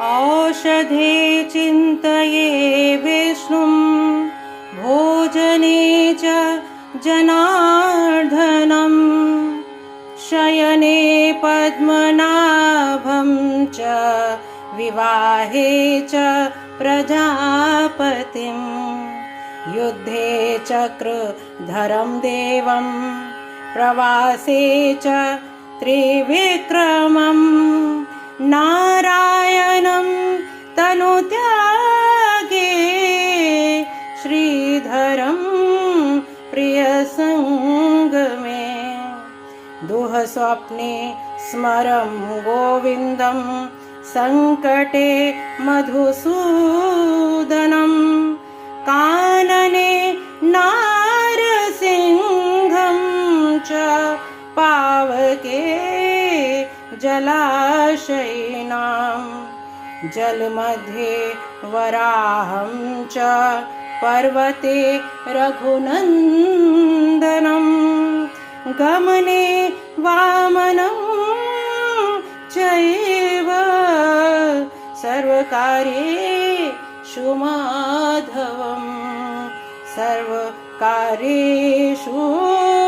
औषधे चिन्तये विष्णुं भोजने च जनार्दनम् शयने पद्मनाभं च विवाहे च प्रजापतिम् युद्धे चक्रधरं देवं प्रवासे च त्रिविक्रमम् नारायणं श्रीधरं प्रियसङ्गमे दुःस्वप्ने स्मरं गोविन्दं सङ्कटे मधुसूदनं। कानने नारसिंहं च पावके जलाशयिनां। जलमध्ये वराहं च पर्वते रघुनन्दनं गमने वामनं चैव सर्वकार्येषु माधवं सर्वकार्येषु माधव